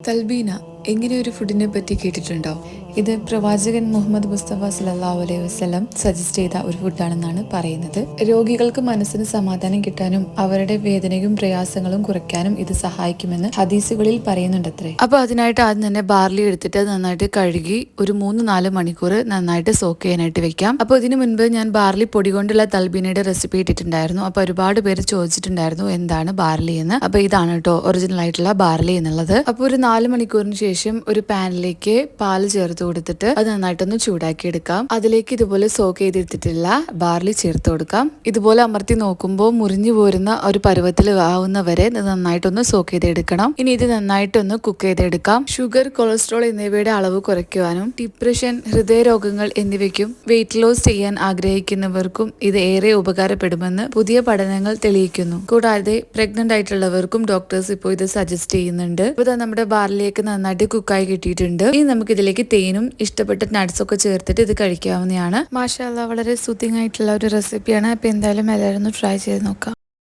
Talbina ഇങ്ങനെ ഒരു ഫുഡിനെ പറ്റി കേട്ടിട്ടുണ്ടോ? ഇത് പ്രവാചകൻ മുഹമ്മദ് മുസ്തഫ സല്ലല്ലാഹു അലൈഹി വസ്ലം സജസ്റ്റ് ചെയ്ത ഒരു ഫുഡാണെന്നാണ് പറയുന്നത്. രോഗികൾക്ക് മനസ്സിന് സമാധാനം കിട്ടാനും അവരുടെ വേദനയും പ്രയാസങ്ങളും കുറയ്ക്കാനും ഇത് സഹായിക്കുമെന്ന് ഹദീസുകളിൽ പറയുന്നുണ്ടത്രേ. അപ്പൊ അതിനായിട്ട് ആദ്യം തന്നെ ബാർലി എടുത്തിട്ട് നന്നായിട്ട് കഴുകി ഒരു മൂന്ന് നാല് മണിക്കൂർ നന്നായിട്ട് സോക്ക് ചെയ്യാനായിട്ട് വെക്കാം. അപ്പോൾ ഇതിനു മുൻപ് ഞാൻ ബാർലി പൊടി കൊണ്ടുള്ള തൽബീനയുടെ റെസിപ്പി ഇട്ടിട്ടുണ്ടായിരുന്നു. അപ്പോൾ ഒരുപാട് പേര് ചോദിച്ചിട്ടുണ്ടായിരുന്നു എന്താണ് ബാർലി എന്ന്. അപ്പോൾ ഇതാണ് കേട്ടോ ഒറിജിനൽ ആയിട്ടുള്ള ബാർലി എന്നുള്ളത്. അപ്പോൾ ഒരു നാല് മണിക്കൂറിന് ശേഷം ഒരു പാനിലേക്ക് പാൽ ചേർത്ത് കൊടുത്തിട്ട് അത് നന്നായിട്ടൊന്ന് ചൂടാക്കി എടുക്കാം അതിലേക്ക് ഇതുപോലെ സോക്ക് ചെയ്തെടുത്തിട്ടുള്ള ബാർലി ചേർത്ത് കൊടുക്കാം. ഇതുപോലെ അമർത്തി നോക്കുമ്പോൾ മുറിഞ്ഞു പോരുന്ന ഒരു പരുവത്തിൽ ആവുന്നവരെ നന്നായിട്ടൊന്ന് സോക്ക് ചെയ്തെടുക്കണം. ഇനി ഇത് നന്നായിട്ടൊന്ന് കുക്ക് ചെയ്തെടുക്കാം. ഷുഗർ കൊളസ്ട്രോൾ എന്നിവയുടെ അളവ് കുറയ്ക്കുവാനും ഡിപ്രഷൻ ഹൃദയരോഗങ്ങൾ എന്നിവയ്ക്കും വെയിറ്റ് ലോസ് ചെയ്യാൻ ആഗ്രഹിക്കുന്നവർക്കും ഇത് ഏറെ ഉപകാരപ്പെടുമെന്ന് പുതിയ പഠനങ്ങൾ തെളിയിക്കുന്നു. കൂടാതെ പ്രഗ്നന്റ് ആയിട്ടുള്ളവർക്കും ഡോക്ടേഴ്സ് ഇപ്പോൾ ഇത് സജസ്റ്റ് ചെയ്യുന്നുണ്ട്. ഇപ്പോൾ നമ്മുടെ ബാറിലേക്ക് നന്നായിട്ട് കുക്കായി കിട്ടിയിട്ടുണ്ട്. ഇനി നമുക്ക് ഇതിലേക്ക് തേനും ഇഷ്ടപ്പെട്ട നട്ട്സ് ഒക്കെ ചേർത്തിട്ട് ഇത് കഴിക്കാവുന്നതാണ്. മാഷാല്ല വളരെ സൂത്തിങ് ആയിട്ടുള്ള ഒരു റെസിപ്പിയാണ് അപ്പൊ എന്തായാലും എല്ലാവരും ഒന്ന് ട്രൈ ചെയ്ത് നോക്കാം.